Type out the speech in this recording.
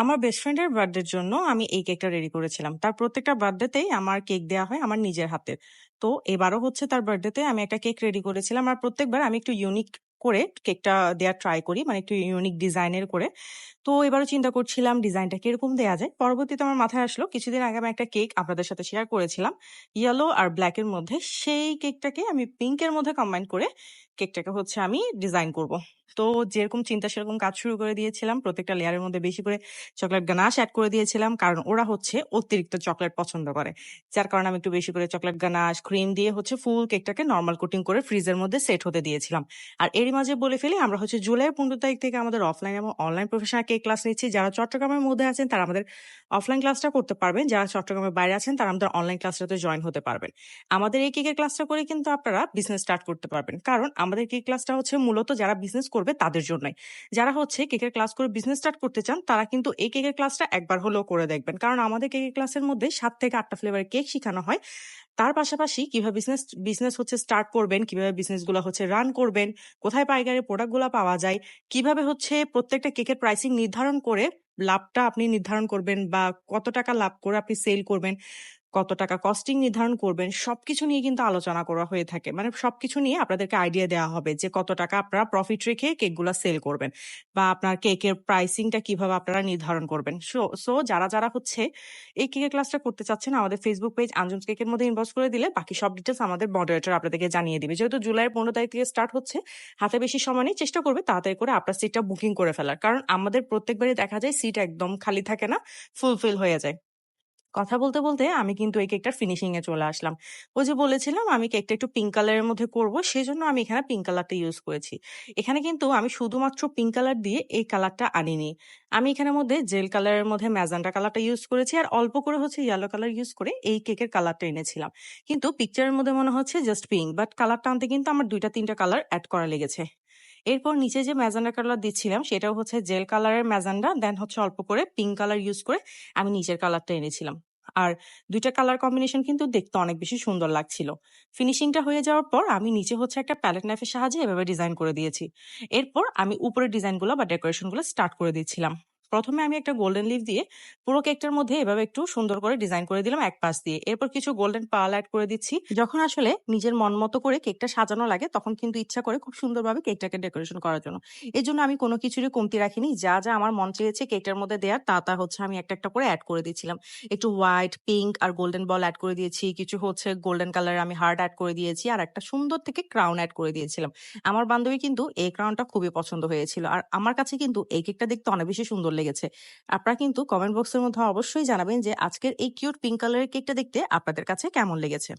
আমার বেস্ট ফ্রেন্ডের বার্থডের জন্য আমি এই কেকটা রেডি করেছিলাম। তার প্রত্যেকটা বার্থডেতেই আমার কেক দেওয়া হয় আমার নিজের হাতের। তো এবারও হচ্ছে তার বার্থডেতে আমি একটা কেক রেডি করেছিলাম। আর প্রত্যেকবার আমি একটু ইউনিক করে কেকটা দেয়ার ট্রাই করি। মানে একটু ইউনিক ডিজাইনের করে। তো এবারও চিন্তা করছিলাম ডিজাইনটা কীরকম দেওয়া যায়। পরবর্তীতে আমার মাথায় আসলো, কিছুদিন আগে আমি একটা কেক আপনাদের সাথে শেয়ার করেছিলাম। ইয়েলো আর ব্ল্যাক এর মধ্যে। সেই কেকটাকে আমি পিঙ্ক এর মধ্যে কম্বাইন করে কেকটাকে হচ্ছে আমি ডিজাইন করব। তো যেরকম চিন্তা সেরকম কাজ শুরু করে দিয়েছিলাম। প্রত্যেকটা লেয়ারের মধ্যে বেশি করে চকলেট গানাশ এড করে দিয়েছিলাম। কারণ ওরা হচ্ছে অতিরিক্ত চকলেট পছন্দ করে। যার কারণে আমি একটু বেশি করে চকলেট গানাশ, ক্রিম দিয়ে হচ্ছে ফুল কেকটাকে নরমাল কোটিং করে ফ্রিজের মধ্যে সেট হতে দিয়েছিলাম। আর এরই মাঝে বলে ফেলি আমরা হচ্ছে জুলাইয়ের ১৫ তারিখ থেকে আমাদের অফলাইন এবং অনলাইন প্রফেশনাল কেক ক্লাস নিচ্ছি। যারা চট্টগ্রামের মধ্যে আছেন তারা আমাদের অফলাইন ক্লাসটা করতে পারবেন। যারা চট্টগ্রামের বাইরে আছেন তারা আমাদের অনলাইন ক্লাসটাতে জয়েন হতে পারবেন। আমাদের এই কেকের ক্লাসটা করে কিন্তু আপনারা বিজনেস স্টার্ট করতে পারবেন। কারণ আমাদের কেক ক্লাসটা হচ্ছে মূলত যারা বিজনেস করবে তাদের জন্যই। যারা হচ্ছে কেকের ক্লাস করে বিজনেস স্টার্ট করতে চান তারা কিন্তু এই কেকের ক্লাসটা একবার হলেও করে দেখবেন। কারণ আমাদের কেকের ক্লাসের মধ্যে সাত থেকে ৮ টা ফ্লেভারের কেক শিখানো হয়। তার পাশাপাশি কীভাবে বিজনেস বিজনেস হচ্ছে স্টার্ট করবেন, কীভাবে বিজনেসগুলা হচ্ছে রান করবেন, কোথায় পাইকারি প্রোডাক্টগুলা পাওয়া যায়, কীভাবে হচ্ছে প্রত্যেকটা কেকের প্রাইসিং নির্ধারণ করে লাভটা আপনি নির্ধারণ করবেন বা কত টাকা লাভ করে আপনি সেল করবেন, কত টাকা কস্টিং নির্ধারণ করবেন সবকিছু নিয়ে কিন্তু আলোচনা করা হয়ে থাকে। মানে সবকিছু নিয়ে আপনাদেরকে আইডিয়া দেওয়া হবে যে কত টাকা আপনারা প্রফিট রেখে কেকগুলো সেল করবেন বা আপনার কেকের প্রাইসিংটা কীভাবে আপনারা নির্ধারণ করবেন। সো সো যারা, যারা হচ্ছে এই কেকের ক্লাসটা করতে চাচ্ছেন আমাদের ফেসবুক পেজ আঞ্জুমস কেকের মধ্যে ইনবক্স করে দিলে বাকি সব ডিটেলস আমাদের মডারেটর আপনাদেরকে জানিয়ে দিবে। যেহেতু জুলাইয়ের ১৫ তারিখ থেকে স্টার্ট হচ্ছে, হাতে বেশি সময় নেই। চেষ্টা করবে তাড়াতাড়ি করে আপনার সিটটা বুকিং করে ফেলার। কারণ আমাদের প্রত্যেকবারই দেখা যায় সিট একদম খালি থাকে না, ফুলফিল হয়ে যায়। কথা বলতে, বলতে আমি কিন্তু এই কেকটার ফিনিশিং এ চলে আসলাম। ওই যে বলেছিলাম আমি কেকটা একটু পিঙ্ক কালারের মধ্যে করব, সেই জন্য আমি এখানে পিঙ্ক কালারটা ইউজ করেছি। এখানে কিন্তু আমি শুধুমাত্র পিঙ্ক কালার দিয়ে এই কালারটা আনিনি। আমি এখানের মধ্যে জেল কালারের মধ্যে ম্যাজেন্টা কালারটা ইউজ করেছি আর অল্প করে হচ্ছে ইয়েলো কালার ইউজ করে এই কেকের কালারটা এনেছিলাম। কিন্তু পিকচারের মধ্যে মনে হচ্ছে জাস্ট পিঙ্ক বাট কালারটা আনতে কিন্তু আমার ২ টা ৩ টা কালার অ্যাড করা লেগেছে। এরপর নিচে যে ম্যাজেন্ডা কালার দিচ্ছিলাম সেটাও হচ্ছে জেল কালারের ম্যাজান্ডা দেন হচ্ছে অল্প করে পিঙ্ক কালার ইউজ করে আমি নিচের কালারটা এনেছিলাম। আর দুইটা কালার কম্বিনেশন কিন্তু দেখতে অনেক বেশি সুন্দর লাগছিল। ফিনিশিংটা হয়ে যাওয়ার পর আমি নিচে হচ্ছে একটা প্যালেট নাইফের সাহায্যে এভাবে ডিজাইন করে দিয়েছি। এরপর আমি উপরের ডিজাইনগুলো বা ডেকোরেশনগুলো স্টার্ট করে দিচ্ছিলাম। প্রথমে আমি একটা গোল্ডেন লিভ দিয়ে পুরো কেকটার মধ্যে এভাবে একটু সুন্দর করে ডিজাইন করে দিলাম এক পাশ দিয়ে। এরপর কিছু গোল্ডেন পার্ল এড করে দিচ্ছি। যখন আসলে নিজের মন মতো করে কেকটা সাজানো লাগে তখন কিন্তু ইচ্ছা করে খুব সুন্দরভাবে কেকটাকে ডেকোরেশন করার জন্য। এই জন্য আমি কোনো কিছুরই কমতি রাখিনি। যা, যা আমার মন চেয়েছে কেকটার মধ্যে দেওয়ার তা, তা হচ্ছে আমি একটা, একটা করে এড করে দিচ্ছিলাম। একটু হোয়াইট, পিঙ্ক আর গোল্ডেন বল এড করে দিয়েছি। কিছু হচ্ছে গোল্ডেন কালারের আমি হার্ট এড করে দিয়েছি। আর একটা সুন্দর থেকে ক্রাউন এড করে দিয়েছিলাম। আমার বান্ধবী কিন্তু এই ক্রাউনটা খুবই পছন্দ হয়েছিল। আর আমার কাছে কিন্তু এই কেকটা দেখতে অনেক বেশি সুন্দর লেগেছে। আপনারা কিন্তু কমেন্ট বক্সের মধ্যে অবশ্যই জানাবেন যে আজকের এই কিউট পিঙ্ক কালারের কেকটা দেখতে আপনাদের কাছে কেমন লেগেছে।